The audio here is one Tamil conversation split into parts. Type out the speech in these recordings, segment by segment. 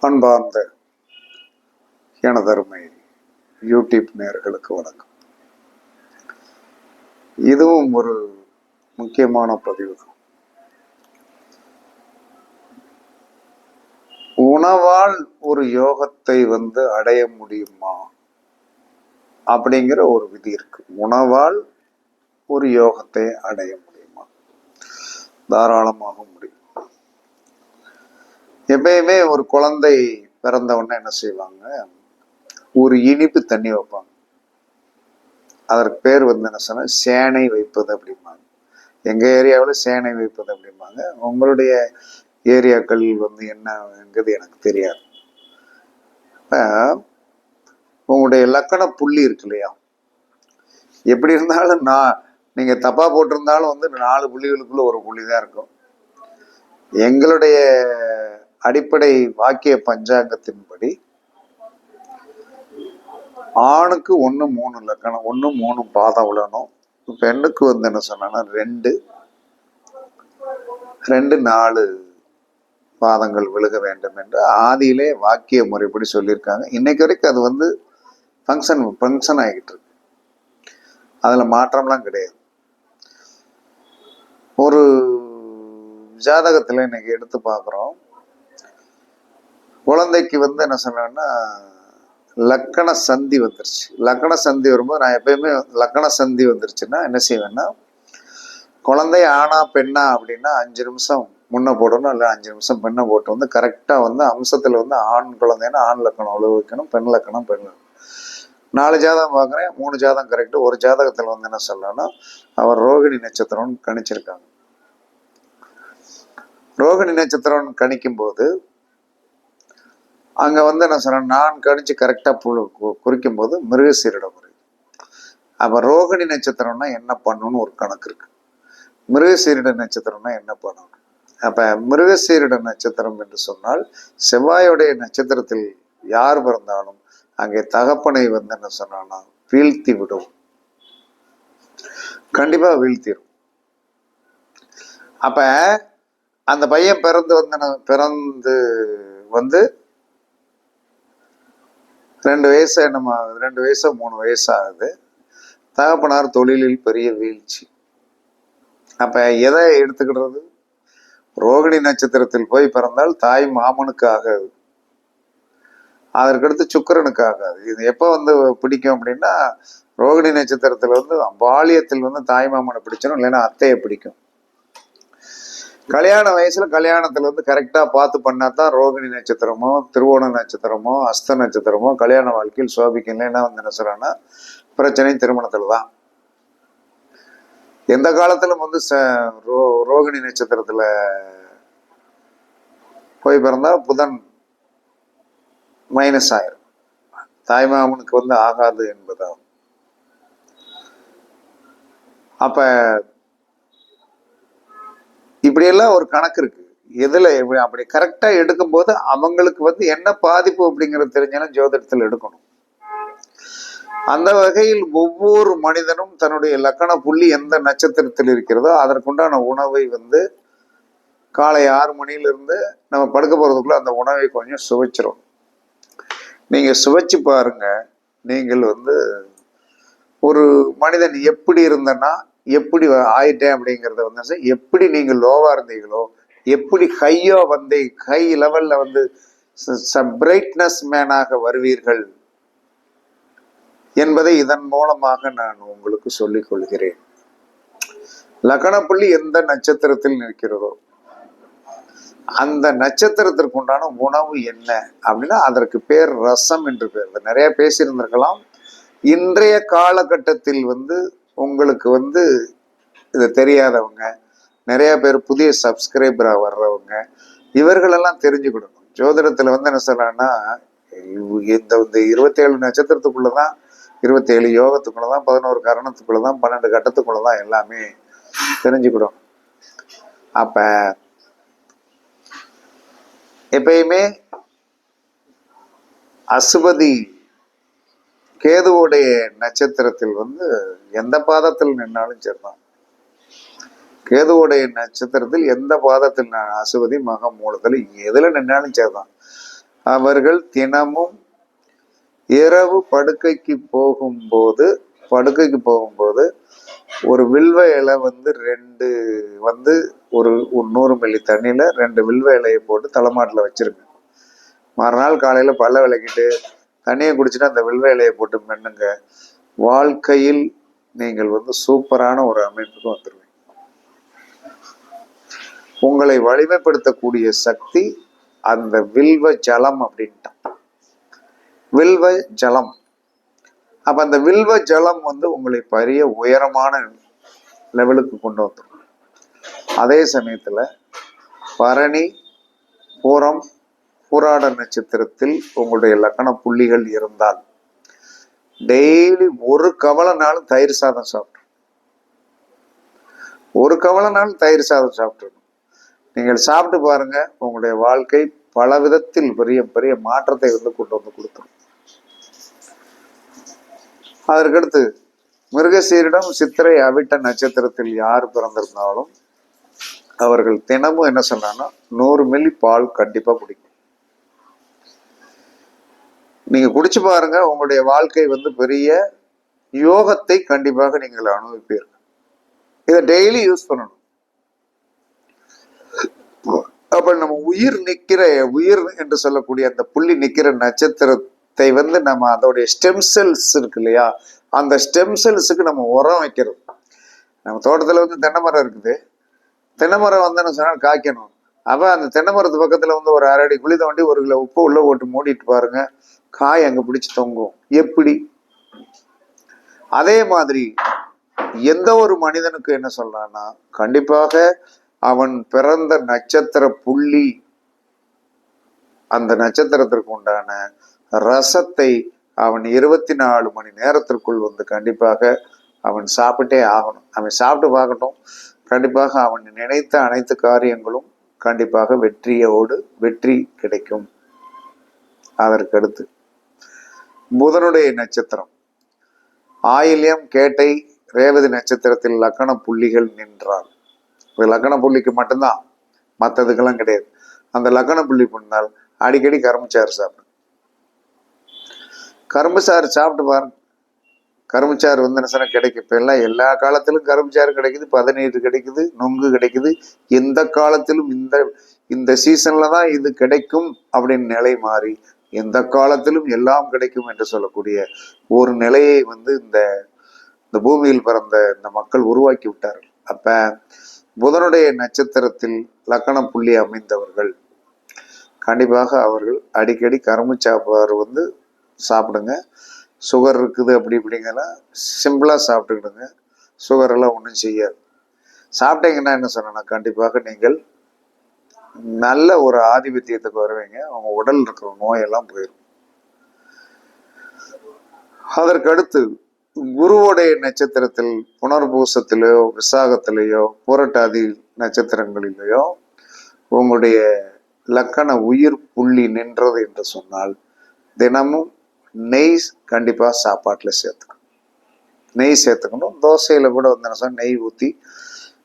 அன்பார்ந்த எனதருமை யூடியூப் நேர்களுக்கு வணக்கம். இதுவும் ஒரு முக்கியமான பதிவு தான். உணவால் ஒரு யோகத்தை வந்து அடைய முடியுமா அப்படிங்கிற ஒரு விதி இருக்கு. உணவால் ஒரு யோகத்தை அடைய முடியுமா? தாராளமாக முடியும். எப்பயுமே ஒரு குழந்தை பிறந்த உடனே என்ன செய்வாங்க? ஒரு இனிப்பு தண்ணி வைப்பாங்க. அதற்கு பேர் வந்து என்ன சொன்னால் சேனை வைப்பது அப்படிம்பாங்க. எங்கள் ஏரியாவில் சேனை வைப்பது அப்படிம்பாங்க. உங்களுடைய ஏரியாக்கள் வந்து என்னங்கிறது எனக்கு தெரியாது. உங்களுடைய லக்கண புள்ளி இருக்கு இல்லையா? எப்படி இருந்தாலும் நான் நீங்கள் தப்பாக போட்டிருந்தாலும் வந்து நாலு புள்ளிகளுக்குள்ள ஒரு புள்ளி தான் இருக்கும். எங்களுடைய அடிப்படை வாக்கிய பஞ்சாங்கத்தின்படி ஆணுக்கு ஒன்று மூணு லக்கணம் ஒன்று மூணு பாதம் விழணும் பெண்ணுக்கு வந்து என்ன சொன்னா ரெண்டு ரெண்டு நாலு பாதங்கள் விழுக வேண்டும் என்று ஆதியிலே வாக்கிய முறைப்படி சொல்லியிருக்காங்க. இன்னைக்கு வரைக்கும் அது வந்து ஃபங்க்ஷன் ஃபங்க்ஷன் ஆகிட்டு இருக்கு. அதில் மாற்றம்லாம் கிடையாது. ஒரு ஜாதகத்தில் இன்னைக்கு எடுத்து பார்க்குறோம். குழந்தைக்கு வந்து என்ன சொன்னேன்னா லக்கண சந்தி வந்துருச்சு. லக்கண சந்தி வரும்போது நான் எப்பயுமே லக்கண சந்தி வந்துருச்சுன்னா என்ன செய்வேன்னா குழந்தை ஆணா பெண்ணா அப்படின்னா அஞ்சு நிமிஷம் முன்ன போடணும் இல்லை அஞ்சு நிமிஷம் பெண்ணை போட்டு வந்து கரெக்டாக வந்து அம்சத்தில் வந்து ஆண் குழந்தைன்னா ஆண் லக்கணம் அவ்வளோ வைக்கணும் பெண் லக்கணம் பெண் லக்கணம். நாலு ஜாதகம் பார்க்குறேன் மூணு ஜாதகம் கரெக்டு ஒரு ஜாதகத்தில் வந்து என்ன சொல்லணும்னா அவர் ரோகிணி நட்சத்திரம்னு கணிச்சிருக்காங்க. ரோகிணி நட்சத்திரம் கணிக்கும் போது அங்கே வந்து என்ன சொன்னேன் நான் கணிச்சு கரெக்டாக புழு குறிக்கும் போது மிருகசீரிடம் முறை. அப்போ ரோகிணி நட்சத்திரம்னா என்ன பண்ணணும்னு ஒரு கணக்கு இருக்கு. மிருகசீரிட நட்சத்திரம்னா என்ன பண்ணணும் அப்ப மிருகசீரிட நட்சத்திரம் என்று சொன்னால் செவ்வாயுடைய நட்சத்திரத்தில் யார் பிறந்தாலும் அங்கே தகப்பனை வந்து என்ன சொன்னான்னா வீழ்த்தி விடும். கண்டிப்பா வீழ்த்திடும் அப்ப அந்த பையன் பிறந்து வந்து பிறந்து வந்து ரெண்டு வயசு என்னமா ரெண்டு வயசோ மூணு வயசு ஆகுது. தகப்பனார் தொழிலில் பெரிய வீழ்ச்சி. அப்போ எதை எடுத்துக்கிடுறது? ரோகிணி நட்சத்திரத்தில் போய் பிறந்தால் தாய் மாமனுக்கு ஆகாது. அதற்கடுத்து சுக்கரனுக்கு ஆகாது. இது எப்போ வந்து பிடிக்கும் அப்படின்னா ரோகிணி நட்சத்திரத்தில் வந்து பாலியத்தில் வந்து தாய் மாமனை பிடிச்சிடும் இல்லைன்னா அத்தையை பிடிக்கும். கல்யாண வயசுல கல்யாணத்துல வந்து கரெக்டா பார்த்து பண்ணா தான் ரோகிணி நட்சத்திரமோ திருவோண நட்சத்திரமோ அஸ்த நட்சத்திரமோ கல்யாண வாழ்க்கையில் சோபிக்கும் இல்லைன்னா வந்து என்ன சொல்றேன்னா பிரச்சனை திருமணத்துல தான் எந்த காலத்திலும் வந்து ச ரோ ரோகிணி நட்சத்திரத்துல போய் பிறந்தா புதன் மைனஸ் ஆயிரும். தாய்மாமனுக்கு வந்து ஆகாது என்பதாகும். அப்ப இப்படியெல்லாம் ஒரு கணக்கு இருக்கு. எதுல எப்படி அப்படி கரெக்டா எடுக்கும்போது அவங்களுக்கு வந்து என்ன பாதிப்பு அப்படிங்கிறது தெரிஞ்சாலும் ஜோதிடத்தில் எடுக்கணும். அந்த வகையில் ஒவ்வொரு மனிதனும் தன்னுடைய லக்கண புள்ளி எந்த நட்சத்திரத்தில் இருக்கிறதோ அதற்குண்டான உணவை வந்து காலை ஆறு மணியிலிருந்து நம்ம படுக்க போறதுக்குள்ள அந்த உணவை கொஞ்சம் சுவைச்சிரும். நீங்க சுவைச்சு பாருங்க. நீங்கள் வந்து ஒரு மனிதன் எப்படி இருந்தனா எப்படி ஆயிட்டேன் அப்படிங்கிறத வந்து எப்படி நீங்க லோவா இருந்தீங்களோ எப்படி ஹையோ வந்து ஹை லெவல்ல வந்து பிரைட்னஸ் மேனாக வருவீர்கள் என்பதை இதன் மூலமாக நான் உங்களுக்கு சொல்லிக் கொள்கிறேன். லக்னப்புள்ளி எந்த நட்சத்திரத்தில் நிற்கிறதோ அந்த நட்சத்திரத்திற்கு உண்டான உணவு என்ன அப்படின்னா அதற்கு பேர் ரசம் என்று பேர். நிறைய பேசியிருந்திருக்கலாம். இன்றைய காலகட்டத்தில் வந்து உங்களுக்கு வந்து இது தெரியாதவங்க நிறைய பேர் புதிய சப்ஸ்கிரைபராக வர்றவங்க இவர்களெல்லாம் தெரிஞ்சுக்கிடணும் ஜோதிடத்தில் வந்து என்ன சொல்லலாம்னா இந்த இந்த இருபத்தேழு நட்சத்திரத்துக்குள்ள தான் இருபத்தேழு யோகத்துக்குள்ள தான் பதினோரு கரணத்துக்குள்ள தான் பன்னெண்டு கட்டத்துக்குள்ள தான் எல்லாமே தெரிஞ்சுக்கிடும் அப்போ எப்பயுமே அசுபதி கேதுவோடைய நட்சத்திரத்தில் வந்து எந்த பாதத்தில் நின்னாலும் சரிதான். கேதுவோடைய நட்சத்திரத்தில் எந்த பாதத்தில் அசுபதி மகம் மூலத்தில் எதுல நின்னாலும் சரிதான். அவர்கள் தினமும் இரவு படுக்கைக்கு போகும்போது படுக்கைக்கு போகும்போது ஒரு வில்வ இலை வந்து ரெண்டு வந்து ஒரு ஒரு நூறு மில்லி தண்ணியில் ரெண்டு வில்வ இலையை போட்டு தலைமாட்டில் வச்சிருங்க. மறுநாள் காலையில் பல்ல விளக்கிட்டு தண்ணியை குடிச்சிட்டு அந்த வில்வ இலையை போட்டு மென்னுங்க. வாழ்க்கையில் நீங்கள் வந்து சூப்பரான ஒரு அமைப்புக்கு வந்துடுவீங்க உங்களை வலிமைப்படுத்தக்கூடிய சக்தி அந்த வில்வ ஜலம் அப்படின்ட்டான். வில்வ ஜலம். அப்ப அந்த வில்வ ஜலம் வந்து உங்களை பெரிய உயரமான லெவலுக்கு கொண்டு வந்துடும் அதே சமயத்துல பரணி பூரம் பூராட நட்சத்திரத்தில் உங்களுடைய லக்கண புள்ளிகள் இருந்தால் டெய்லி ஒரு கவலைனாலும் தயிர் சாதம் சாப்பிட்டு ஒரு கவலைனாலும் தயிர் சாதம் சாப்பிட்டுருணும் நீங்கள் சாப்பிட்டு பாருங்க உங்களுடைய வாழ்க்கை பல விதத்தில் பெரிய பெரிய மாற்றத்தை வந்து கொண்டு வந்து கொடுத்துரும். அதற்கடுத்து மிருகசீரிடம் சித்திரை அவிட்ட நட்சத்திரத்தில் யார் பிறந்திருந்தாலும் அவர்கள் தினமும் என்ன சொன்னாங்கன்னா நூறு மில்லி பால் கண்டிப்பா குடிக்கும் நீங்க குடிச்சு பாருங்க உங்களுடைய வாழ்க்கை வந்து பெரிய யோகத்தை கண்டிப்பாக நீங்கள் அனுபவிப்பீர்கள். இதை டெய்லி யூஸ் பண்ணணும். அப்ப நம்ம உயிர் நிக்கிற உயிர் என்று சொல்லக்கூடிய அந்த புள்ளி நிக்கிற நட்சத்திரத்தை வந்து நம்ம அதோடைய ஸ்டெம் செல்ஸ் இருக்கு இல்லையா? அந்த ஸ்டெம் செல்ஸுக்கு நம்ம உரம் வைக்கிறது நம்ம தோட்டத்துல வந்து தென்னை மரம் இருக்குது. தென்னை மரம் வந்து சொன்னால் காய்க்கணும். அப்ப அந்த தென்னை மரத்து பக்கத்துல வந்து ஒரு அரை அடி குழி தோண்டி ஒரு கிலோ உப்பு உள்ள போட்டு மூடிட்டு பாருங்க. காய் அங்க பிடிச்சு தொங்கும். எப்படி? அதே மாதிரி எந்த ஒரு மனிதனுக்கு என்ன சொல்றான்னா கண்டிப்பாக அவன் பிறந்த நட்சத்திர புள்ளி அந்த நட்சத்திரத்திற்கு உண்டான ரசத்தை அவன் இருபத்தி நாலு மணி நேரத்திற்குள் வந்து கண்டிப்பாக அவன் சாப்பிட்டே ஆகணும். அவன் சாப்பிட்டு பார்க்கட்டும். கண்டிப்பாக அவன் நினைத்த அனைத்து காரியங்களும் கண்டிப்பாக வெற்றியோடு வெற்றி கிடைக்கும். அதற்கடுத்து புதனுடைய நட்சத்திரம். ஆயில்யம் கேட்டை ரேவதி நட்சத்திரத்தில் லக்கண புள்ளிகள் நின்றார் இது லக்கண புள்ளிக்கு மட்டும்தான் மற்றதுக்கெல்லாம் கிடையாது. அந்த லக்கண புள்ளி பண்ணால் அடிக்கடி கரும்புச்சாறு சாப்பிடும். கரும்புச்சாறு சாப்பிட்டு பாருங்க. கரும்புச்சாறு வந்து என்ன கிடைக்கும். இப்போ எல்லாம் எல்லா காலத்திலும் கரும்புச்சாறு கிடைக்குது பதநீர் கிடைக்குது நொங்கு கிடைக்குது. எந்த காலத்திலும் இந்த இந்த சீசனில் தான் இது கிடைக்கும் அப்படின்னு நிலை மாறி எந்த காலத்திலும் எல்லாம் கிடைக்கும் என்று சொல்லக்கூடிய ஒரு நிலையை வந்து இந்த இந்த பூமியில் பிறந்த இந்த மக்கள் உருவாக்கி விட்டார்கள். அப்ப புதனுடைய நட்சத்திரத்தில் லக்கண புள்ளி அமைந்தவர்கள் கண்டிப்பாக அவர்கள் அடிக்கடி கரும்பு சாப்பாடு வந்து சாப்பிடுங்க. சுகர் இருக்குது அப்படி இப்படிங்கெல்லாம் சிம்பிளாக சாப்பிட்டுக்கிடுங்க. சுகர் எல்லாம் ஒன்றும் செய்யாது. சாப்பிட்டீங்கன்னா என்ன சொன்னா கண்டிப்பாக நீங்கள் நல்ல ஒரு ஆதிபத்தியத்துக்கு வருவீங்க. அவங்க உடல் இருக்கிற நோயெல்லாம் போயிடும் அதற்கடுத்து குருவோடைய நட்சத்திரத்தில் புனர்பூசத்திலேயோ விசாகத்திலேயோ புரட்டாதி நட்சத்திரங்களிலேயோ உங்களுடைய லக்கண உயிர் புள்ளி நின்றது என்று சொன்னால் தினமும் நெய் கண்டிப்பாக சாப்பாட்டில் சேர்த்துக்கணும். நெய் சேர்த்துக்கணும். தோசையில் கூட வந்து என்ன நெய் ஊற்றி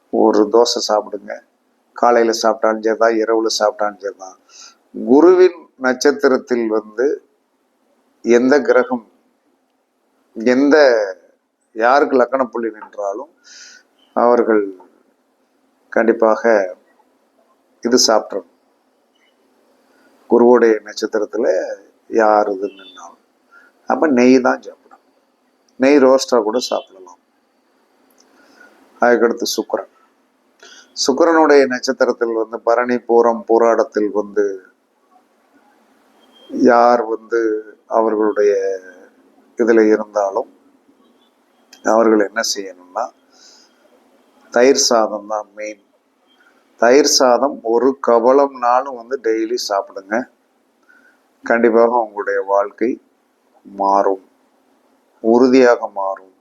ஒரு தோசை சாப்பிடுங்க. காலையில் சாப்பிட்டாலும் சரிதான் இரவில் சாப்பிட்டாலும் சரிதான். குருவின் நட்சத்திரத்தில் வந்து எந்த கிரகம் எந்த யாருக்கு லக்கண புள்ளி நின்றாலும் அவர்கள் கண்டிப்பாக இது சாப்பிட்றணும் குருவுடைய நட்சத்திரத்தில் யார் இது நின்னாலும். அப்போ நெய் தான் சாப்பிடணும். நெய் ரோஸ்டாக கூட சாப்பிடலாம். அதுக்கடுத்து சுக்கரன். சுக்கிரனுடைய நட்சத்திரத்தில் வந்து பரணி பூரம் போராடத்தில் வந்து யார் வந்து அவர்களுடைய இதில் இருந்தாலும் அவர்கள் என்ன செய்யணும்னா தயிர் சாதம் தான் மெயின் தயிர் சாதம் ஒரு கவளம்னாலும் வந்து டெய்லி சாப்பிடுங்க. கண்டிப்பாக உங்களுடைய வாழ்க்கை மாறும். உறுதியாக மாறும்.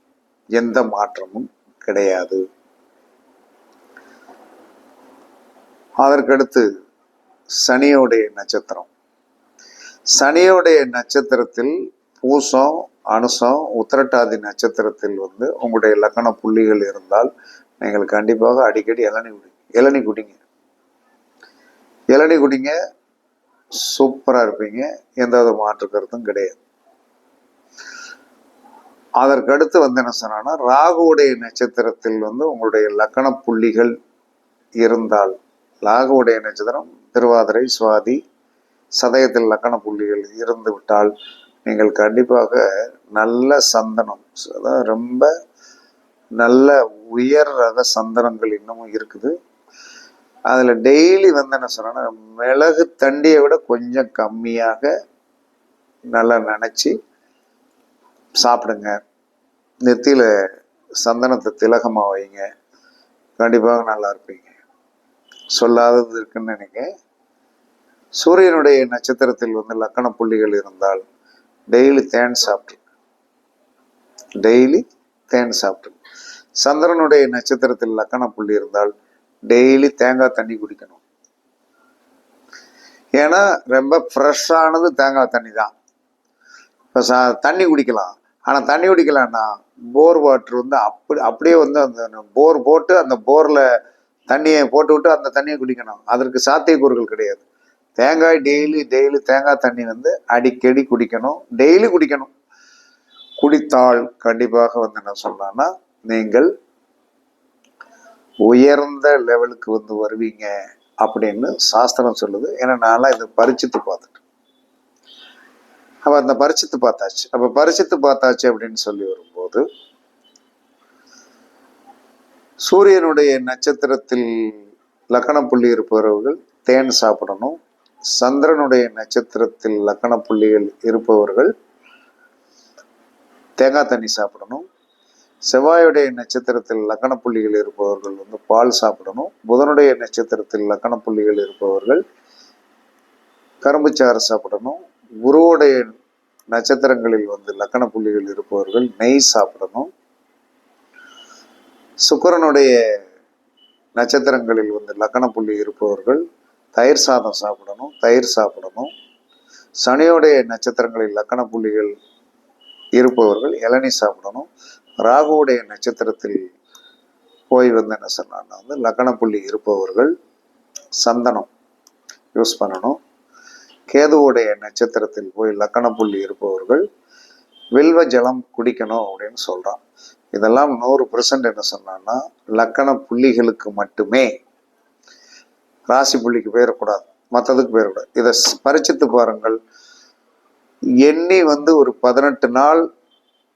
எந்த மாற்றமும் கிடையாது. அதற்கடுத்து சனியோடைய நட்சத்திரம். சனியோடைய நட்சத்திரத்தில் பூசம் அனுசம் உத்திரட்டாதி நட்சத்திரத்தில் வந்து உங்களுடைய லக்கண புள்ளிகள் இருந்தால் நீங்கள் கண்டிப்பாக அடிக்கடி இளநி குடி இளநி குடிங்க. இளநி குடிங்க சூப்பராக இருப்பீங்க எந்த வித மாற்று கருத்தும் கிடையாது. அதற்கடுத்து வந்து என்ன சொன்னா ராகுவுடைய நட்சத்திரத்தில் வந்து உங்களுடைய லக்கண புள்ளிகள் இருந்தால் ராகுவுடைய நட்சத்திரம் திருவாதிரை சுவாதி சதயத்தில் லக்கண புள்ளிகள் இருந்து விட்டால் நீங்கள் கண்டிப்பாக நல்ல சந்தனம் அதாவது ரொம்ப நல்ல உயர் ரக சந்தனங்கள் இன்னமும் இருக்குது. அதில் டெய்லி வந்து என்ன சொன்னோன்னா மிளகு தண்டியை விட கொஞ்சம் கம்மியாக நல்லா நினச்சி சாப்பிடுங்க. நெத்தியில் சந்தனத்தை திலகமாக வைங்க. கண்டிப்பாக நல்லா இருப்பீங்க. சொல்லாதது இருக்குன்னு நினைக்க சூரியனுடைய நட்சத்திரத்தில் வந்து லக்கண புள்ளிகள் இருந்தால் டெய்லி தேன் சாப்பிட்டு டெய்லி தேன் சாப்பிட்டு சந்திரனுடைய நட்சத்திரத்தில் லக்கண புள்ளி இருந்தால் டெய்லி தேங்காய் தண்ணி குடிக்கணும். ஏன்னா ரொம்ப ஃப்ரெஷ்ஷானது தேங்காய் தண்ணி தான். இப்போ ச தண்ணி குடிக்கலாம். ஆனால் தண்ணி குடிக்கலாம்னா போர் வாட்டர் வந்து அப்படி அப்படியே வந்து அந்த போர் போட்டு அந்த போரில் தண்ணியை போட்டு விட்டு அந்த தண்ணியை குடிக்கணும். அதற்கு சாத்தியக்கூறுகள் கிடையாது. தேங்காய் டெய்லி டெய்லி தேங்காய் தண்ணி வந்து அடிக்கடி குடிக்கணும். டெய்லி குடிக்கணும். குடித்தால் கண்டிப்பாக வந்து என்ன சொன்னான்னா நீங்கள் உயர்ந்த லெவலுக்கு வந்து வருவீங்க அப்படின்னு சாஸ்திரம் சொல்லுது. ஏன்னா நான்லாம் இதை பரிச்சித்து பார்த்துட்டேன். அப்போ அந்த பரிச்சித்து பார்த்தாச்சு. அப்ப பரிச்சித்து பார்த்தாச்சு அப்படின்னு சொல்லி வரும்போது சூரியனுடைய நட்சத்திரத்தில் லக்கண புள்ளி இருப்பவர்கள் தேன் சாப்பிடணும். சந்திரனுடைய நட்சத்திரத்தில் லக்கண புள்ளிகள் இருப்பவர்கள் தேங்காய் தண்ணி சாப்பிடணும். செவ்வாயுடைய நட்சத்திரத்தில் லக்கண புள்ளிகள் இருப்பவர்கள் வந்து பால் சாப்பிடணும். புதனுடைய நட்சத்திரத்தில் லக்கண புள்ளிகள் இருப்பவர்கள் கரும்புச்சாறு சாப்பிடணும். குருவுடைய நட்சத்திரங்களில் வந்து லக்கண புள்ளிகள் இருப்பவர்கள் நெய் சாப்பிடணும். சுக்கரனுடைய நட்சத்திரங்களில் வந்து லக்கண புள்ளி இருப்பவர்கள் தயிர் சாதம் சாப்பிடணும் தயிர் சாப்பிடணும். சனியோடைய நட்சத்திரங்களில் லக்கண புள்ளிகள் இருப்பவர்கள் இளநீ சாப்பிடணும். ராகுவுடைய நட்சத்திரத்தில் போய் வந்து என்ன சொன்னான்னா வந்து லக்கண புள்ளி இருப்பவர்கள் சந்தனம் யூஸ் பண்ணணும். கேதுவுடைய நட்சத்திரத்தில் போய் லக்கண புள்ளி இருப்பவர்கள் வில்வ ஜலம் குடிக்கணும் அப்படின்னு சொல்றான். இதெல்லாம் நூறு பெர்சன்ட் என்ன சொன்னான்னா லக்கண புள்ளிகளுக்கு மட்டுமே ராசி புள்ளிக்கு போயிடக்கூடாது மற்றதுக்கு போயிடக்கூடாது இதை ஸ்- பரிச்சித்து பாருங்கள். எண்ணி வந்து ஒரு பதினெட்டு நாள்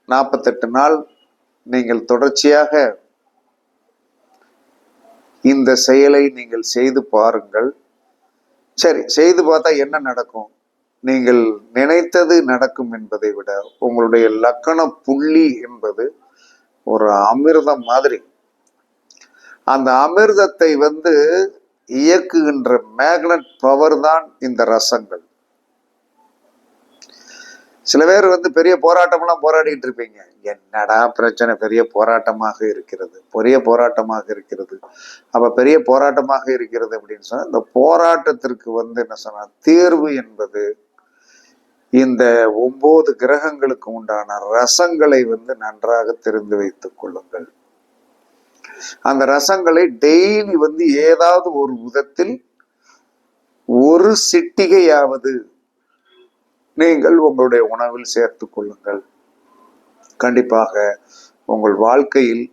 நாற்பத்தெட்டு நாள் நீங்கள் தொடர்ச்சியாக இந்த செயலை நீங்கள் செய்து பாருங்கள். சரி செய்து பார்த்தா என்ன நடக்கும்? நீங்கள் நினைத்தது நடக்கும் என்பதை விட உங்களுடைய லக்கண புள்ளி என்பது ஒரு அமிர்தம் மாதிரி. அந்த அமிர்தத்தை வந்து இயக்குகின்ற மேக்னட் பவர் தான் இந்த ரசங்கள். சில பேர் வந்து பெரிய போராட்டம்லாம் போராடிட்டு இருப்பீங்க. என்னடா பிரச்சனை பெரிய போராட்டமாக இருக்கிறது பெரிய போராட்டமாக இருக்கிறது. அப்ப பெரிய போராட்டமாக இருக்கிறது அப்படின்னு சொன்னா இந்த போராட்டத்திற்கு வந்து என்ன சொன்னா தீர்வு என்பது இந்த ஒன்பது கிரகங்களுக்கு உண்டான ரசங்களை வந்து நன்றாக தெரிந்து வைத்துக் கொள்ளுங்கள். அந்த ரசங்களை டெய்லி வந்து ஏதாவது ஒரு விதத்தில் ஒரு சிட்டிகையாவது நீங்கள் உங்களுடைய உணவில் சேர்த்து கொள்ளுங்கள். கண்டிப்பாக உங்கள் வாழ்க்கையில்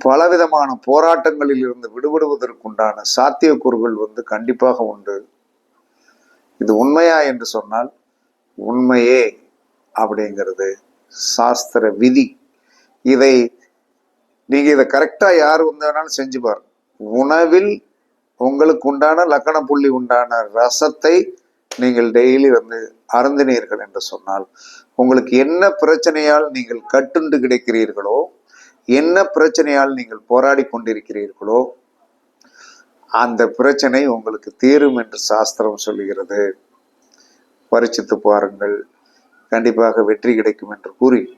பலவிதமான போராட்டங்களில் இருந்து விடுபடுவதற்குண்டான சாத்தியக்கூறுகள் வந்து கண்டிப்பாக உண்டு. இது உண்மையா என்று சொன்னால் உண்மையே அப்படிங்கிறது சாஸ்திர விதி. இதை நீங்க இதை கரெக்டா யார் வந்தாலும் செஞ்சு பாருங்க. உணவில் உங்களுக்கு உண்டான லக்கண புள்ளி உண்டான ரசத்தை நீங்கள் டெய்லி வந்து அருந்தினீர்கள் என்று சொன்னால் உங்களுக்கு என்ன பிரச்சனையால் நீங்கள் கட்டுண்டு கிடைக்கிறீர்களோ என்ன பிரச்சனையால் நீங்கள் போராடி கொண்டிருக்கிறீர்களோ அந்த பிரச்சனை உங்களுக்கு தீரும் என்று சாஸ்திரம் சொல்லுகிறது. பரிச்சித்து பாருங்கள். கண்டிப்பாக வெற்றி கிடைக்கும் என்று கூறி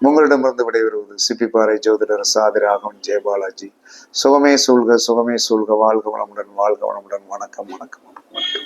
உங்களிடமிருந்து விடைபெறுவது சிப்பிப்பாறை ஜோதிடர் சாதிராகவன் ஜெயபாலாஜி சுகமே சூழ்க சுகமே சூழ்க. வாழ்க வளமுடன் வாழ்க வளமுடன். வணக்கம் வணக்கம் வணக்கம்.